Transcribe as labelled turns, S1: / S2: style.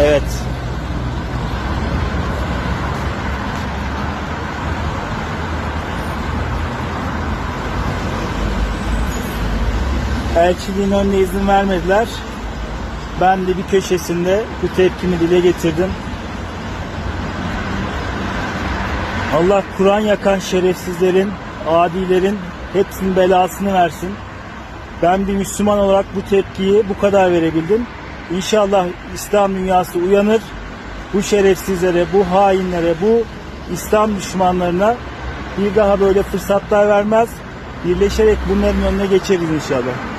S1: Evet. Elçiliğin önüne izin vermediler. Ben de bir köşesinde bu tepkimi dile getirdim. Allah Kur'an yakan şerefsizlerin, adilerin hepsinin belasını versin. Ben bir Müslüman olarak bu tepkiyi bu kadar verebildim. İnşallah İslam dünyası uyanır. Bu şerefsizlere, bu hainlere, bu İslam düşmanlarına bir daha böyle fırsatlar vermez. Birleşerek bunların önüne geçeriz inşallah.